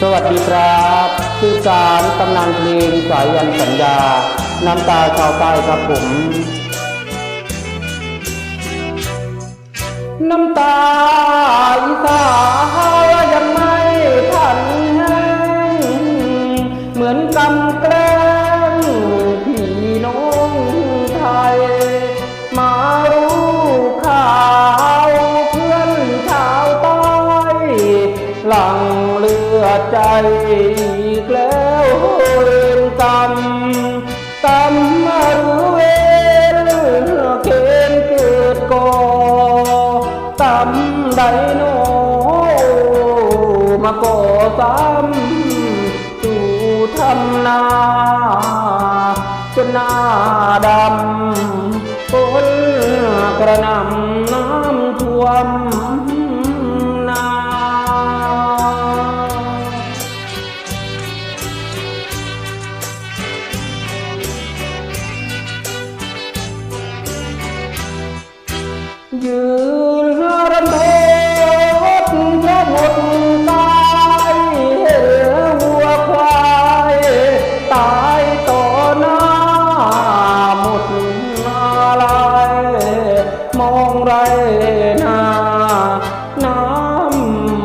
สวัสดีครับชื่อสารตำนานเพลงสายยันสัญญา น้ำตาชาวใต้ครับผม น้ำตาอีสานยังไม่ทันแห้งเหมือนกำแกล้งพี่น้องไทย มารู้ข่าวเพื่อนชาวใต้หลัง ใจอีกแล้วเวรกรรมกรรมมารู้เวรเกณฑ์เกิดก่อกรรมใดโนมาก่อซ้ำสู่ทำนาจนหน้าดำฝนกระหนำน้ำท่วม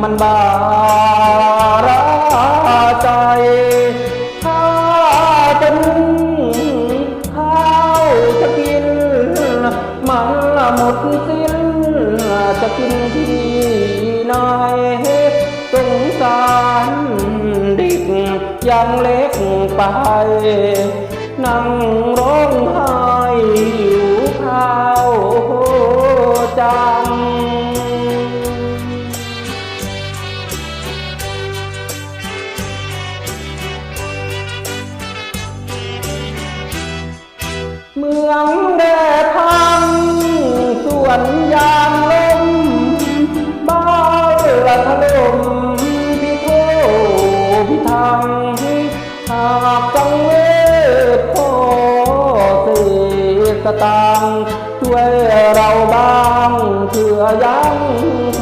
มันบาราใจ ถ้าจะนึ่งข้าวจะกิน มันละหมดสิ้น จะกินที่ไหนสงสารเด็กยังเล็กไป นั่งรอ มืองแดดพังส่วนยางลมบ้านละถล่มพิโทพิทังหากจังเวทพ่อเสกตางช่วยเราบ้างเพื่อยั้ง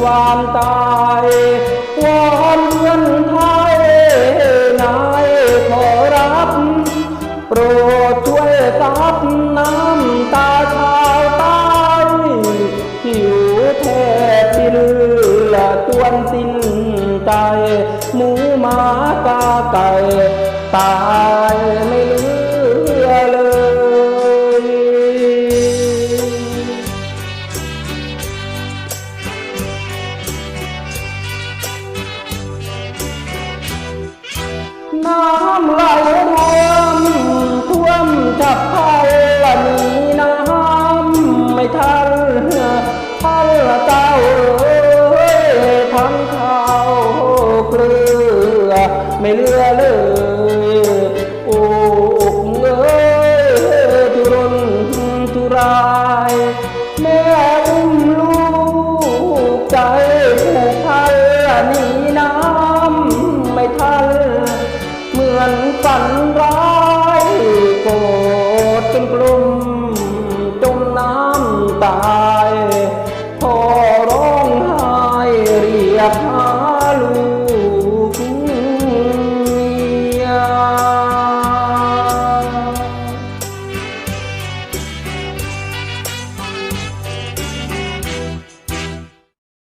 ความตายวอนเพื่อนไทยนายขอรับโปรด ช่วยซับน้ำตาชาวใต้หิวแทบที่เลือตวนสิ้นใจ หมูหมากาไก่ตายไม่เหลือเลยน้ำ ผูกพันหนีน้ำไม่ทัน เหมือนฝันร้ายโกรธจนกลุ่มจมน้ำตา